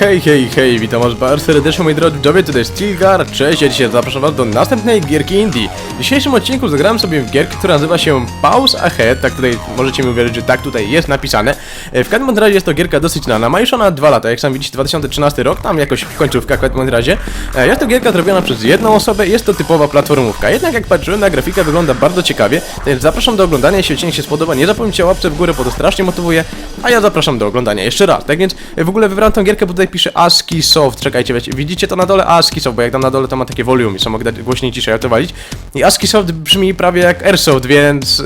Hej, hej, hej, witam was bardzo serdecznie moi drodzy widzowie, tutaj jest Stilgar, cześć, ja dzisiaj zapraszam was do następnej gierki Indie. W dzisiejszym odcinku zagrałem sobie w gierkę, która nazywa się Pause Ahead, tak tutaj możecie mi uwierzyć, że tak tutaj jest napisane. E, W każdym razie jest to gierka dosyć znana, ma już ona dwa lata, jak sam widzicie 2013 rok, tam jakoś końcówka w każdym razie. E, Jest to gierka zrobiona przez jedną osobę, jest to typowa platformówka, jednak jak patrzyłem na grafikę wygląda bardzo ciekawie, więc zapraszam do oglądania, jeśli odcinek się spodoba, nie zapomnijcie o łapce w górę, bo to strasznie motywuje, a ja zapraszam do oglądania jeszcze raz. Tak więc e, w ogóle wybrałem tą gierkę, bo tutaj pisze ASCII Soft. Czekajcie, wiecie, widzicie to na dole ASCII Soft, bo jak tam na dole to ma takie volume, co mogę głośniej ciszej ale to walić. I ASCII Soft brzmi prawie jak Airsoft, więc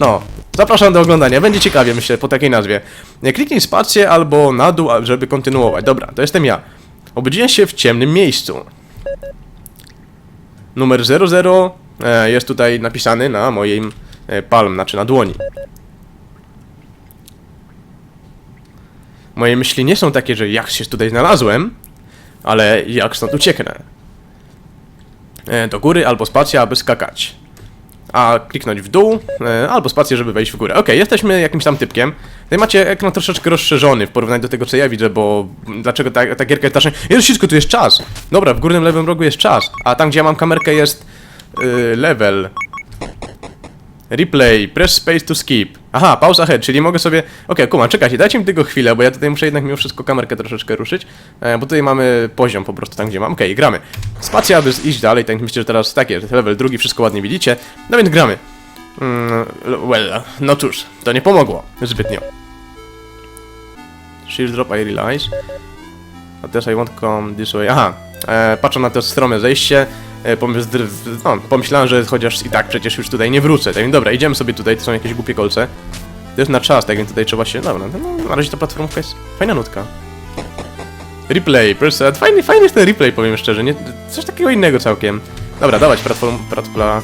no. Zapraszam do oglądania, będzie ciekawie myślę po takiej nazwie. Kliknij spację albo na dół, żeby kontynuować. Dobra, to jestem ja. Obudziłem się w ciemnym miejscu. Numer 00 e, jest tutaj napisany na moim e, palm, znaczy na dłoni. Moje myśli nie są takie, że jak się tutaj znalazłem, ale jak stąd ucieknę. E, do góry albo spacja, aby skakać. A kliknąć w dół, e, albo spację, żeby wejść w górę. Okej, jesteśmy jakimś tam typkiem. Tutaj macie ekran troszeczkę rozszerzony w porównaniu do tego, co ja widzę, bo dlaczego ta, ta gierka jest strasznie... Jezu, wszystko, tu jest czas! Dobra, w górnym lewym rogu jest czas, a tam, gdzie ja mam kamerkę jest y, level. Replay, press space to skip. Aha, pauza head, czyli mogę sobie... Okej, kuma, czekajcie, dajcie mi tylko chwilę, bo ja tutaj muszę jednak mimo wszystko kamerkę troszeczkę ruszyć, e, bo tutaj mamy poziom po prostu tam, gdzie mam. Okej, gramy. Spacja, aby iść dalej, tak myślę, że teraz tak jest, level drugi, wszystko ładnie widzicie. No więc gramy. Mm, well, no cóż, to nie pomogło zbytnio. Shield drop, I realize. But yes, I won't come this way. Aha, e, patrzę na to strome zejście. E, no, pomyślałem, że chociaż i tak przecież już tutaj nie wrócę. Tak więc dobra, idziemy sobie tutaj, to są jakieś głupie kolce. To jest na czas, tak więc tutaj trzeba się. Dobra, no, na razie ta platformka jest fajna nutka. Replay, preset. Fajny, fajny jest ten replay, powiem szczerze. Nie, coś takiego innego całkiem. Dobra, dawać platform, platpla.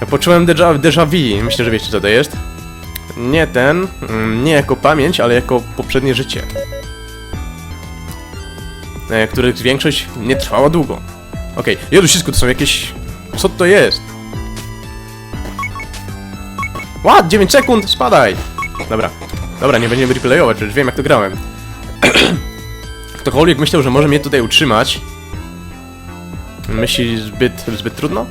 Ja poczułem déjà vu. Myślę, że wiecie co to jest. Nie ten, mm, nie jako pamięć, ale jako poprzednie życie e, których większość nie trwała długo. Okej, okay. Wszystko to są jakieś... Co to jest? Ład, 9 sekund, spadaj! Dobra, dobra, nie będziemy replayować, przecież wiem jak to grałem. Ktokolwiek myślał, że może mnie tutaj utrzymać, myśli zbyt, zbyt trudno?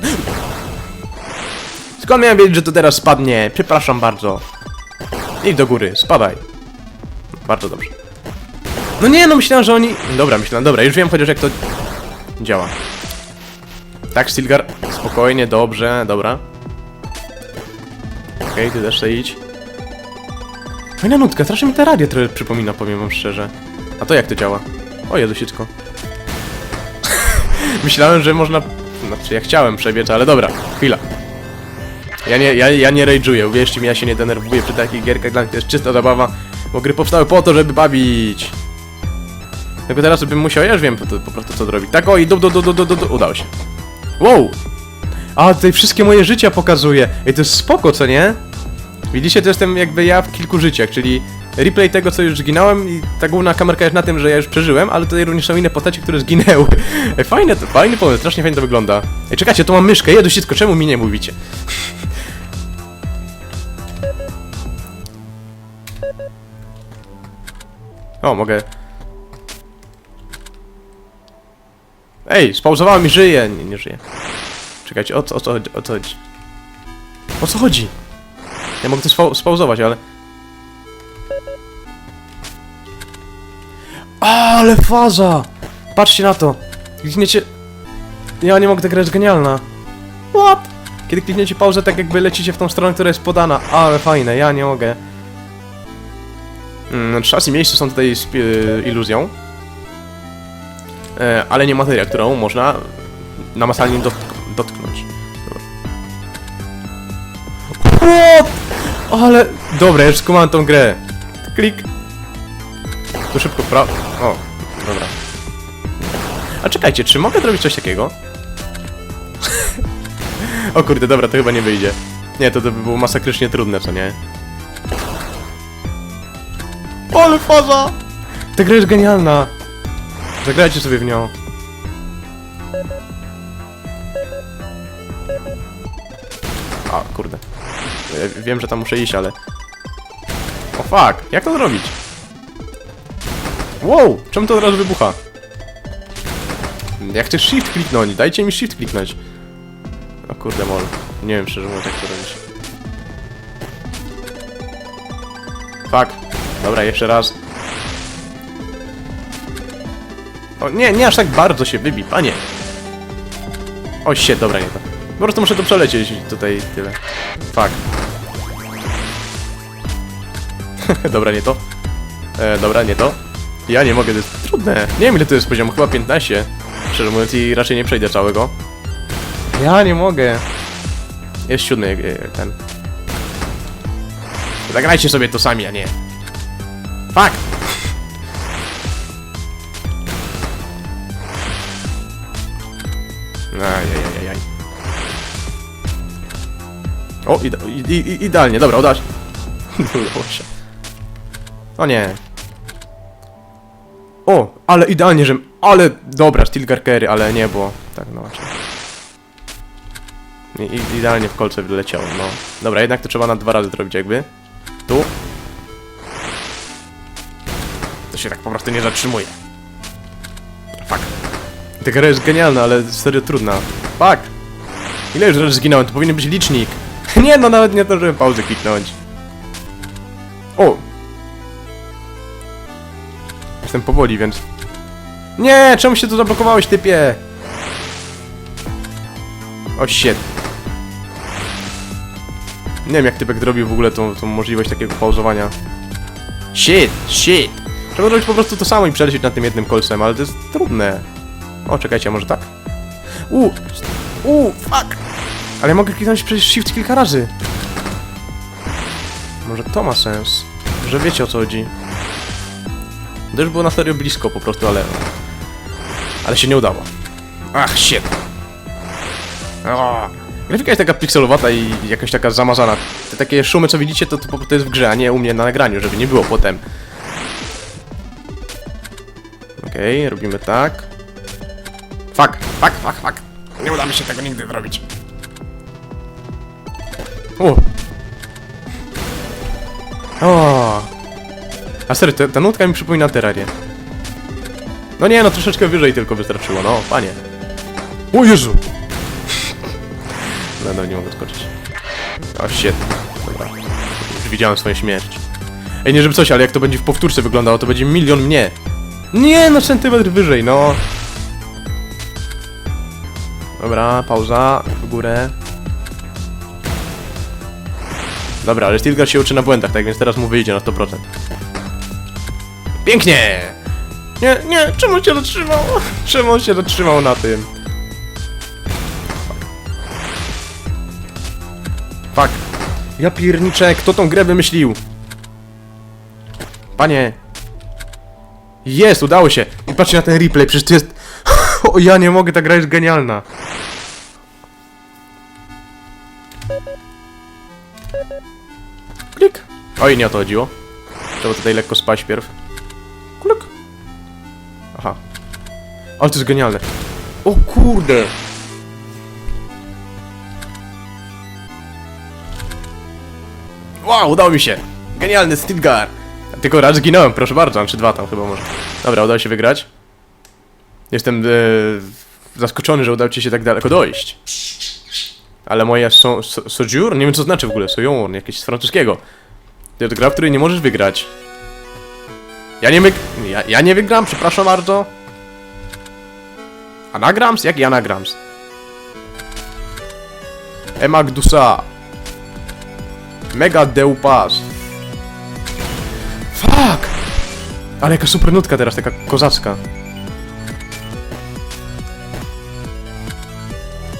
Skąd miałem wiedzieć, że to teraz spadnie? Przepraszam bardzo. Idź do góry, spadaj. Bardzo dobrze. No nie, no myślałem, że oni... Dobra, myślałem, dobra, już wiem chociaż jak to działa. Tak, Stilgar, spokojnie, dobrze, dobra. Okej, ty też sobie idź. Fajna nutka, strasznie mi ta radio trochę przypomina, powiem wam szczerze. A to jak to działa? O Jezusicko. myślałem, że można... Znaczy, ja chciałem przebiec, ale dobra, chwila. Ja nie, ja, ja nie rage'uję, uwierzcie mi, ja się nie denerwuję przy takich gierkach, dla mnie to jest czysta zabawa, bo gry powstały po to, żeby bawić. Tylko teraz bym musiał, ja już wiem po, po prostu co zrobić. Tak, o i do, do, do, do, do, do, udało się. Wow! A, tutaj wszystkie moje życia pokazuje. Ej, to jest spoko, co nie? Widzicie, to jestem jakby ja w kilku życiach, czyli replay tego, co już zginąłem i ta główna kamerka jest na tym, że ja już przeżyłem, ale tutaj również są inne postacie, które zginęły. Ej, fajne to, fajny pomysł, strasznie fajnie to wygląda. Ej, czekajcie, tu mam myszkę, jedu wszystko, czemu mi nie mówicie? O, mogę Ej, spauzowała mi, żyje. Nie, nie. Czekajcie, o co, o co chodzi? O co chodzi? O co chodzi? Ja mogę to spau spauzować, ale... Ale faza! Patrzcie na to! Klikniecie... Ja nie mogę, ta gra jest genialna. What? Kiedy klikniecie pauzę, tak jakby lecicie w tą stronę, która jest podana. Ale fajne, ja nie mogę. Mm, czas i miejsce są tutaj z y, iluzją. E, ale nie materia, którą można namacalnie dot dotknąć. What? Ale... Dobra, już skumałem tą grę. Klik. Tu szybko pra... O, dobra. A czekajcie, czy mogę zrobić coś takiego? o kurde, dobra, to chyba nie wyjdzie. Nie, to, to by było masakrycznie trudne, co nie? Ale faza! Ta gra jest genialna! Zagrajcie sobie w nią. A, kurde. Wiem, że tam muszę iść, ale... O fuck, jak to zrobić? Wow, czemu to od razu wybucha? Ja chcę shift kliknąć, dajcie mi shift kliknąć. O kurde mol, nie wiem szczerze mówiąc jak to robić. Fuck. Dobra, jeszcze raz. O nie, nie aż tak bardzo się wybi, panie. O shit, dobra, nie to. Po prostu muszę to przelecieć tutaj tyle. Fuck. dobra, nie to. E, dobra, nie to. Ja nie mogę, to jest trudne. Nie wiem ile to jest poziom, chyba 15. Szczerze mówiąc i raczej nie przejdę całego. Ja nie mogę. Jest siódmy e, ten. Zagrajcie sobie to sami, a nie. Fuck! O, ide i, i, idealnie, dobra, udało się. Udało się. O nie. O, ale idealnie, że... Ale, dobra, Steel Garkery, ale nie, bo... Tak, no właśnie. I, idealnie w kolce wyleciało, no. Dobra, jednak to trzeba na dwa razy zrobić jakby. Tu. To się tak po prostu nie zatrzymuje. Fuck. Ta gra jest genialna, ale serio trudna. Fuck. Ile już razy zginąłem? To powinien być licznik. nie, no nawet nie to, żeby pauzę kliknąć. O! Jestem powoli, więc... Nie, czemu się tu zablokowałeś, typie? O shit. Nie wiem jak typek zrobił w ogóle tą, tą możliwość takiego pauzowania. Shit, shit. Trzeba zrobić po prostu to samo i przelecieć nad tym jednym kolcem, ale to jest trudne. O, czekajcie, może tak? U, u, fuck. Ale mogę kliknąć shift kilka razy. Może to ma sens. Że wiecie o co chodzi. To już było na serio blisko po prostu, ale... Ale się nie udało. Ach, shit. O. Grafika jest taka pikselowata i jakaś taka zamazana. Te takie szumy, co widzicie, to, to, to jest w grze, a nie u mnie na nagraniu, żeby nie było potem. Okej, robimy tak. Fuck, fuck, fuck, fuck. Nie uda mi się tego nigdy zrobić. O! O! A serio, ta, nutka mi przypomina Terrarię. No nie, no troszeczkę wyżej tylko wystarczyło, no, panie. O Jezu! No, no, nie mogę skoczyć. O, shit. Dobra. Już widziałem swoją śmierć. Ej, nie żeby coś, ale jak to będzie w powtórce wyglądało, to będzie milion mnie. Nie, no centymetr wyżej, no. Dobra, pauza, w górę. Dobra, ale Stilgar się uczy na błędach, tak więc teraz mu wyjdzie na 100%. Pięknie! Nie, nie, czemu się zatrzymał? Czemu on się zatrzymał na tym? Fuck. Ja pierniczę, kto tą grę wymyślił? Panie. Jest, udało się. I patrzcie na ten replay, przecież to jest... O, ja nie mogę, ta gra jest genialna. Klik. Oj, nie o to chodziło. Trzeba tutaj lekko spać pierw. Klik. Aha. Ale to jest genialne. O kurde. Wow, udało mi się! Genialny Stilgar! Tylko raz zginąłem, proszę bardzo, czy dwa tam chyba może. Dobra, udało się wygrać. Jestem e, zaskoczony, że udało ci się tak daleko dojść. Ale moja so, so, sojourn, nie wiem co znaczy w ogóle, sojourn, jakieś z francuskiego. To jest gra, w której nie możesz wygrać. Ja nie. Ja, ja nie wygram, przepraszam bardzo. Anagrams? Jaki anagrams? Emak Dusa. Mega Deupas. Fuck! Ale jaka super nutka teraz, taka kozacka.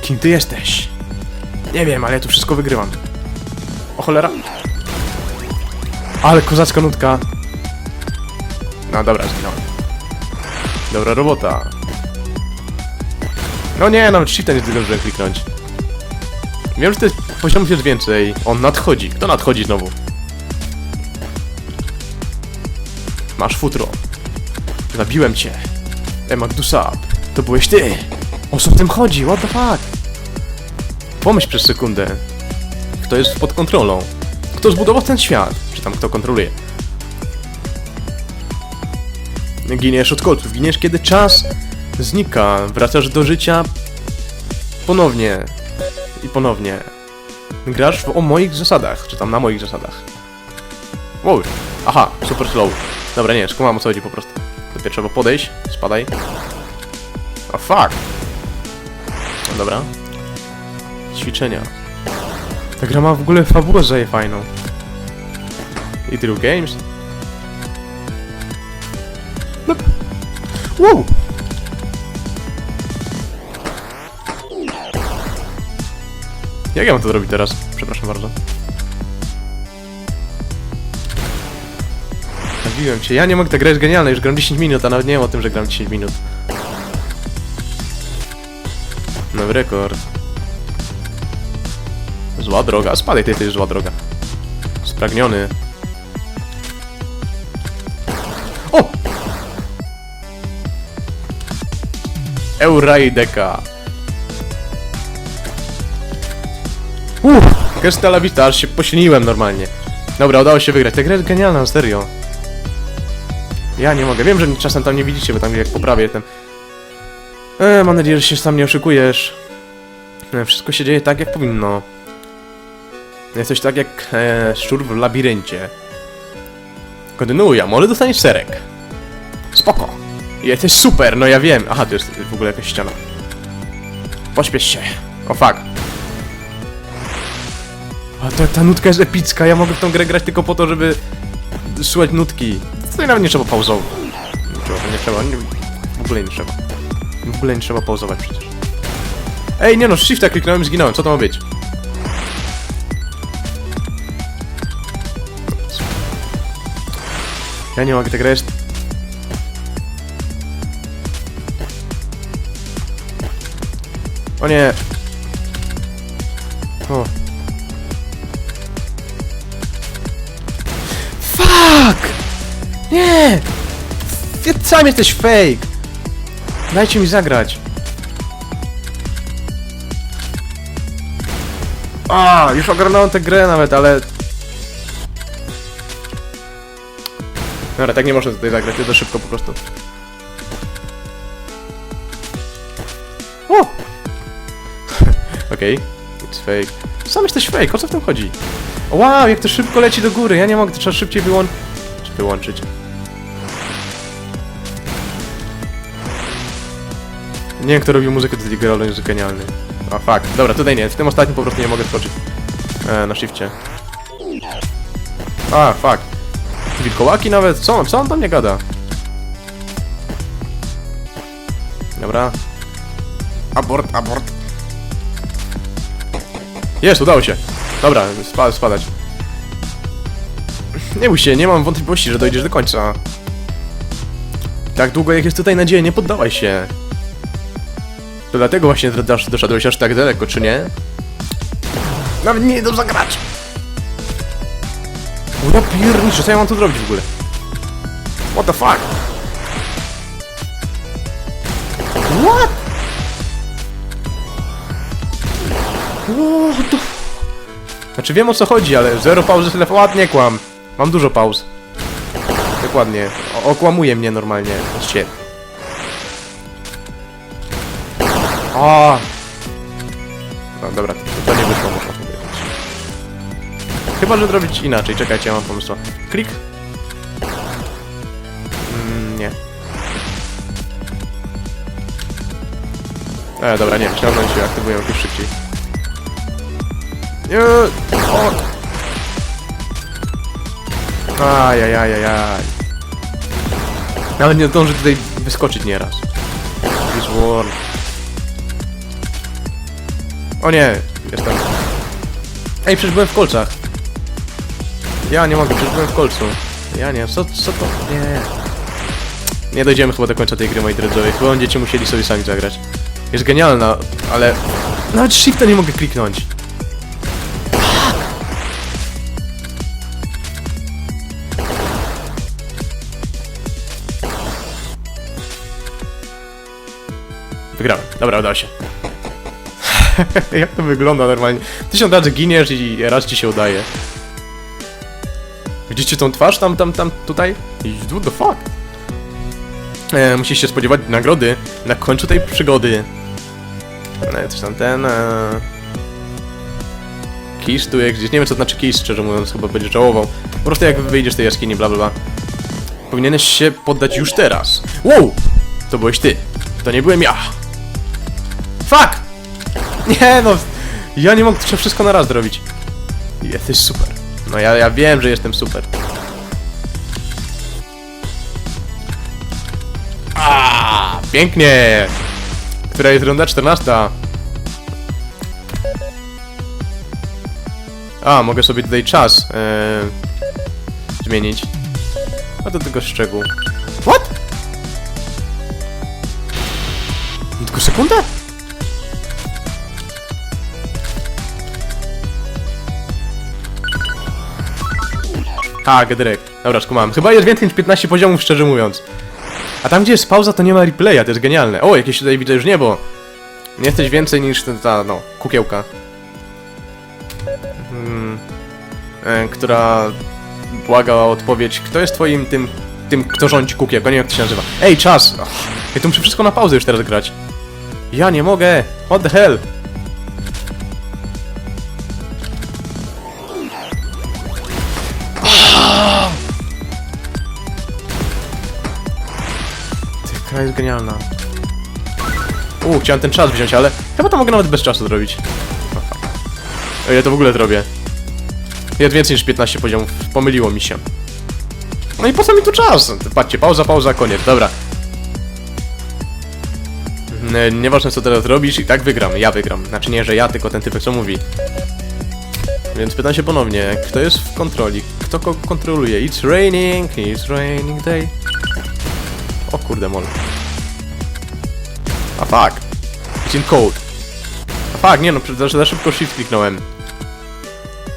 Kim ty jesteś? Nie wiem, ale ja tu wszystko wygrywam. O cholera. Ale kozacka nutka. No dobra, zginąłem. Dobra robota. No nie, nawet shifta nie zdążyłem kliknąć. Wiem, że to jest poziomów jest więcej. On nadchodzi. Kto nadchodzi znowu? Masz futro. Zabiłem cię. Emak Dusab. To byłeś ty. O co w tym chodzi? What the fuck? Pomyśl przez sekundę. Kto jest pod kontrolą? Kto zbudował ten świat? Czy tam kto kontroluje? Giniesz od kolców, giniesz kiedy czas znika, wracasz do życia ponownie i ponownie. Grasz w, o moich zasadach, czy tam na moich zasadach. Wow, aha, super slow. Dobra, nie, skumam o co chodzi po prostu. Dopiero trzeba podejść, spadaj. A fuck! No dobra. Ćwiczenia. Ta gra ma w ogóle fabułę zaje fajną. I tylu games. Lep. Wow! Jak ja mam to zrobić teraz? Przepraszam bardzo. Zabiłem cię. Ja nie mogę, ta gra jest genialna, już gram 10 minut, a nawet nie wiem o tym, że gram 10 minut. Nowy rekord. Zła droga. Spadaj, to jest zła droga. Spragniony. O! Euraideka. Uff, Gestala Vita, aż się pośliniłem normalnie. Dobra, udało się wygrać. Ta gra jest genialna, serio. Ja nie mogę. Wiem, że czasem tam nie widzicie, bo tam jak poprawię ten... E, mam nadzieję, że się sam nie oszukujesz. E, wszystko się dzieje tak, jak powinno. Jesteś tak jak e, szczur w labiryncie. Kontynuuj, a może dostaniesz serek. Spoko. Jesteś super, no ja wiem. Aha, to jest w ogóle jakaś ściana. Pośpiesz się. O fuck. A ta, ta nutka jest epicka, ja mogę w tą grę grać tylko po to, żeby słuchać nutki. Tutaj nawet nie trzeba pauzować. Nie trzeba, nie trzeba, nie, w ogóle nie trzeba. W ogóle nie trzeba pauzować przecież. Ej, nie no, shifta kliknąłem zginąłem, co to ma być? Ja nie mogę, ta gra jest... O nie! O. Fuck! Nie! Ty sam jesteś fake! Dajcie mi zagrać. A, już ogarnąłem tę grę nawet, ale... Dobra, tak nie można tutaj zagrać, to szybko po prostu. O! Okej, it's fake. Sam jesteś fake, o co w tym chodzi? Wow, jak to szybko leci do góry, ja nie mogę, to trzeba szybciej wyłączyć. Wyłączyć. Nie wiem, kto robił muzykę do tej gry, ale jest genialny. A fuck, dobra, tutaj nie, w tym ostatnim po prostu nie mogę skoczyć. E, na shifcie. A, fuck. Wilkołaki nawet? Co on, co on tam nie gada? Dobra. Abort, abort. Jest, udało się. Dobra, spa spadać. Nie bój się, nie mam wątpliwości, że dojdziesz do końca. Tak długo jak jest tutaj nadzieja, nie poddawaj się. To dlatego właśnie dosz- doszedłeś aż tak daleko, czy nie? Nawet nie idą zagrać! Ja pierniczę, co ja mam tu zrobić w ogóle? What the fuck? What? What the Znaczy wiem o co chodzi, ale zero pauzy tyle ładnie kłam. Mam dużo pauz. Dokładnie. O okłamuje mnie normalnie. Się. O! No dobra, to, nie wyszło, powiedzieć. Chyba, że zrobić inaczej. Czekajcie, ja mam pomysł. Klik. Mm, nie. E, dobra, nie, że się aktywują jakieś szybciej. Nie, o! Ajajajajaj. Nawet nie zdąży tutaj wyskoczyć nieraz. This world. O nie, jestem. Ej, przecież byłem w kolcach. Ja nie mogę, byłem w kolcu. Ja nie, co, co to? Nie. Nie dojdziemy chyba do końca tej gry, moi drodzy. Chyba będziecie musieli sobie sami zagrać. Jest genialna, ale... Nawet shifta nie mogę kliknąć. Wygrałem. Dobra, udało się. Jak to wygląda normalnie? Tysiąc razy giniesz i raz ci się udaje. Widzicie tą twarz tam, tam, tam, tutaj? What the fuck? e, musisz się spodziewać nagrody na końcu tej przygody. No, coś tam ten... E... Kiss tu jak gdzieś, nie wiem co to znaczy kiss, szczerze mówiąc, chyba będzie żałował. Po prostu jak wyjdziesz z tej jaskini, bla bla bla. Powinieneś się poddać już teraz. Wow! To byłeś ty. To nie byłem ja. Fuck! Nie no, ja nie mogę to wszystko na raz zrobić. Jesteś super. No ja, ja wiem, że jestem super. A, pięknie! Która jest runda 14? A, mogę sobie tutaj czas e, zmienić. A do tego szczegół. What? Tylko sekundę? A, Gedrek. Dobra, skumałem. Chyba jest więcej niż 15 poziomów, szczerze mówiąc. A tam, gdzie jest pauza, to nie ma replaya, to jest genialne. O, jakieś tutaj widzę już niebo. Nie jesteś więcej niż ten, ta, no, kukiełka. Hmm, e, która błaga o odpowiedź. Kto jest twoim tym, tym, kto rządzi kukiełką? Nie wiem, jak to się nazywa. Ej, czas! Och, ja tu muszę wszystko na pauzę już teraz grać. Ja nie mogę! What the hell? Gra jest genialna. U, chciałem ten czas wziąć, ale chyba to mogę nawet bez czasu zrobić. O to w ogóle zrobię. Jest więcej niż 15 poziomów, pomyliło mi się. No i po co mi tu czas? Patrzcie, pauza, pauza, koniec, dobra. Nie, nieważne co teraz robisz, i tak wygram, ja wygram. Znaczy nie, że ja, tylko ten typek co mówi. Więc pytam się ponownie, kto jest w kontroli? Kto kontroluje? It's raining, it's raining day. O kurde mol. A fuck. It's in code. A fuck, nie no, za, za szybko shift kliknąłem.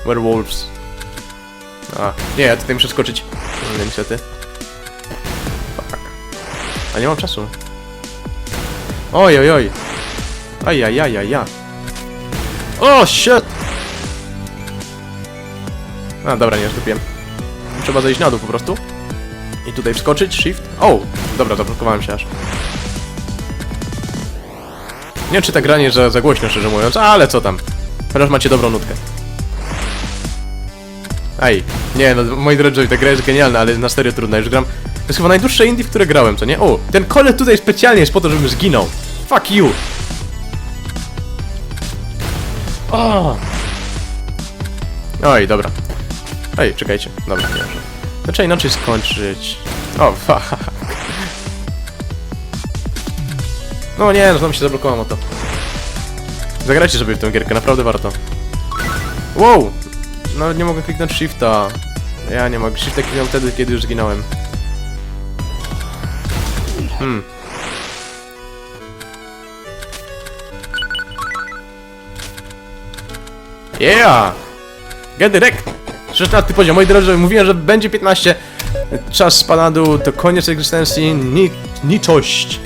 Werewolves. A, nie, ja tutaj muszę skoczyć. No niestety. Fuck. A nie mam czasu. Oj, oj, oj. Aj, aj, aj, aj, aj. O, shit! A, dobra, nie zgubiłem. Trzeba zejść na dół po prostu. I tutaj wskoczyć, shift. O! Dobra, zablokowałem się aż. Nie wiem, czy ta gra nie za, za głośno, szczerze mówiąc, ale co tam. Chociaż macie dobrą nutkę. Ej, nie no, moi drodzy, ta gra jest genialna, ale na serio trudna, już gram... To jest chyba najdłuższe indie, w które grałem, co nie? O, ten kolet tutaj specjalnie jest po to, żebym zginął. Fuck you! O! Oj, dobra. Ej, czekajcie. Dobra, nie trzeba inaczej skończyć. O, fuck. No nie, no znowu się zablokowałem o to. Zagrajcie sobie w tę gierkę, naprawdę warto. Wow! No nie mogę kliknąć shifta. Ja nie mogę. Shifta kliknąłem wtedy, kiedy już zginąłem. Hmm. Yeah! Get direct! 16 poziom, moi drodzy, mówiłem, że będzie 15. Czas spada na dół, to koniec egzystencji, ni niczość.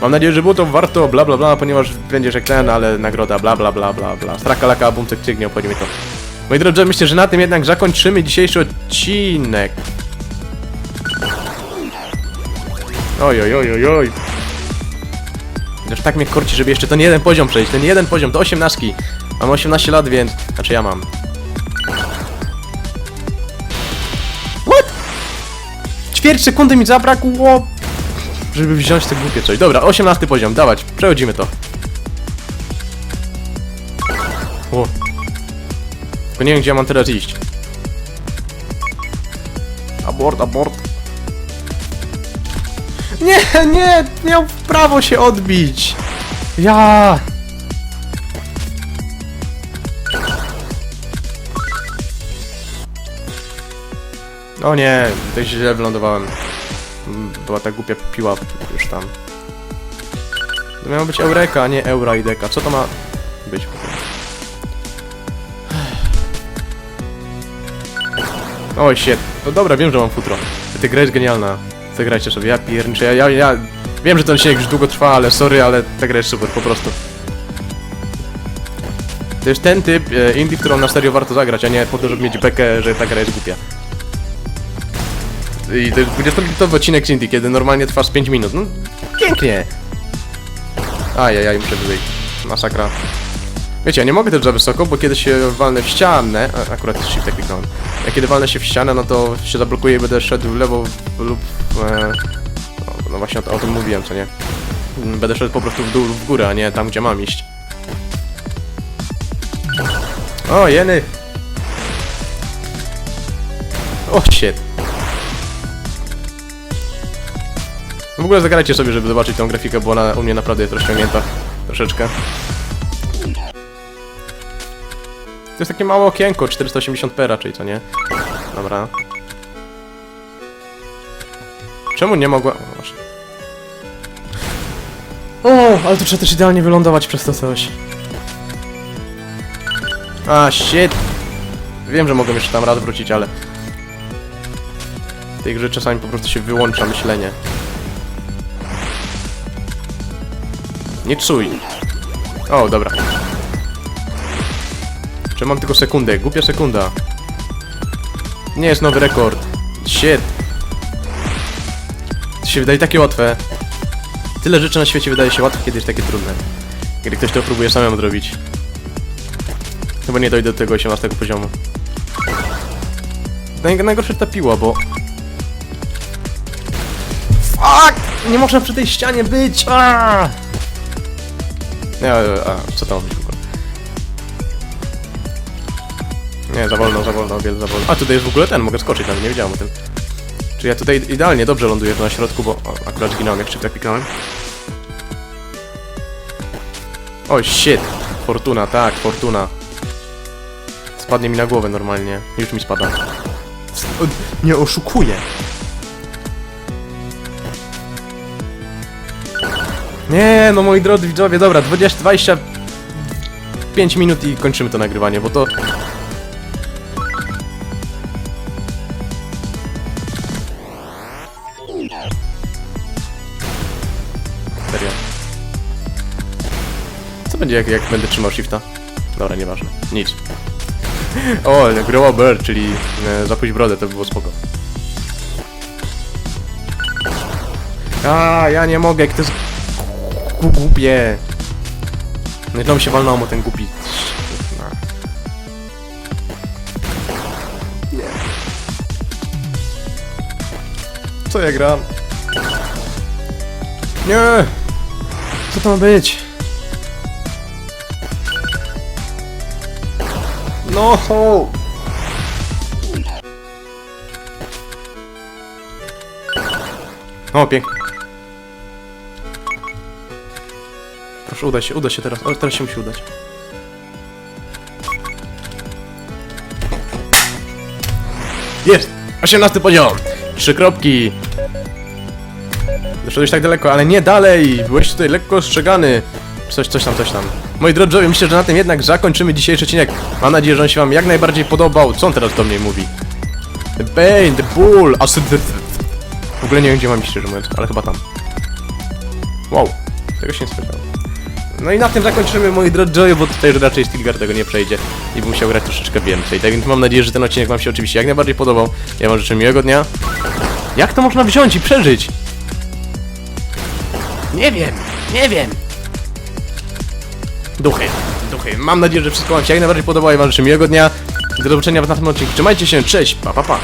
Mam nadzieję, że było to warto, bla bla bla, ponieważ będziesz jak ale nagroda, bla bla bla bla bla. Straka laka, bum, cyk, cyk, nie obchodzi mnie to. Moi drodzy, myślę, że na tym jednak zakończymy dzisiejszy odcinek. Oj, oj, oj, oj, oj. Już tak mnie korci, żeby jeszcze ten jeden poziom przejść, ten jeden poziom, to 18. Mam 18 lat, więc... Znaczy ja mam. What? Ćwierć sekundy mi zabrakło, żeby wziąć te głupie coś. Dobra, 18 poziom, dawać, przechodzimy to. O. Tylko nie wiem, gdzie ja mam teraz iść. Abort, abort. Nie, nie, miał prawo się odbić. Ja. O nie, tutaj źle wylądowałem. Była ta głupia piła już tam. To miało być Eureka, a nie Eura i Deka. Co to ma być? Oj, shit. No dobra, wiem, że mam futro. Ta gra jest genialna. Zagrajcie sobie, ja pierniczę, ja, ja, ja... Wiem, że ten odcinek już długo trwa, ale sorry, ale ta gra jest super, po prostu. To jest ten typ e, indie, którą na serio warto zagrać, a nie po to, żeby mieć bekę, że ta gra jest głupia. I to jest 20-minutowy odcinek z Indie, kiedy normalnie trwa z 5 minut. No, pięknie. Ajajaj, muszę wyżej. Masakra. Wiecie, ja nie mogę też za wysoko, bo kiedy się walnę w ścianę, a, akurat shift kliknąłem, ja kiedy walnę się w ścianę, no to się zablokuję i będę szedł w lewo lub... E, no, no właśnie o, o tym mówiłem, co nie? Będę szedł po prostu w dół lub w górę, a nie tam, gdzie mam iść. O, jeny! O, shit. W ogóle zagrajcie sobie, żeby zobaczyć tą grafikę, bo ona u mnie naprawdę jest rozciągnięta. Troszeczkę. To jest takie małe okienko, 480p raczej, co nie? Dobra. Czemu nie mogła... O, właśnie. O, ale tu trzeba też idealnie wylądować przez to coś. A, shit! Wiem, że mogę jeszcze tam raz wrócić, ale... W tej grze czasami po prostu się wyłącza myślenie. Nie czuj. O, dobra. Czy mam tylko sekundę? Głupia sekunda. Nie jest nowy rekord. Shit. To się wydaje takie łatwe. Tyle rzeczy na świecie wydaje się łatwe, kiedy jest takie trudne. Kiedy ktoś to próbuje samemu zrobić. Chyba nie dojdę do tego 18 poziomu. Naj najgorsze ta piła, bo... Fuck! Nie można przy tej ścianie być! Aaaa! Nie, a, a co tam robić w ogóle? Nie, za wolno, za wolno, wiele za wolno. A tutaj jest w ogóle ten, mogę skoczyć, nawet nie wiedziałem o tym. Czy ja tutaj idealnie dobrze ląduję na środku, bo o, akurat zginąłem, jak szybko kliknąłem. O, shit! Fortuna, tak, fortuna. Spadnie mi na głowę normalnie. Już mi spada. O, nie oszukuję. Nie, no moi drodzy widzowie, dobra, 20, 25 minut i kończymy to nagrywanie, bo to... Serio. Co będzie jak, jak będę trzymał shifta? Dobra, nieważne. Nic. O, grow bird, czyli e, zapuść brodę, to by było spoko. A, ja nie mogę, jak to jest głupie. No i się walnąłem o ten głupi. Nie. Co ja gram? Nie! Co to ma być? No! O, pięknie. Uda się, uda się teraz. O, teraz się musi udać. Jest! 18 poziom! Trzy kropki! Doszedłeś tak daleko, ale nie dalej! Byłeś tutaj lekko ostrzegany. Coś, coś tam, coś tam. Moi drodzy, myślę, że na tym jednak zakończymy dzisiejszy odcinek. Mam nadzieję, że on się wam jak najbardziej podobał. Co on teraz do mnie mówi? The Bane, The Bull, a s- W ogóle nie wiem, gdzie mam iść, szczerze mówiąc, ale chyba tam. Wow, tego się nie spodziewałem. No i na tym zakończymy, moi drodzy, bo tutaj że raczej Stilgar tego nie przejdzie i bym musiał grać troszeczkę więcej. Tak więc mam nadzieję, że ten odcinek wam się oczywiście jak najbardziej podobał. Ja wam życzę miłego dnia. Jak to można wziąć i przeżyć? Nie wiem, nie wiem. Duchy, duchy. Mam nadzieję, że wszystko wam się jak najbardziej podobało i wam życzę miłego dnia. Do zobaczenia w następnym odcinku. Trzymajcie się, cześć, pa pa pa.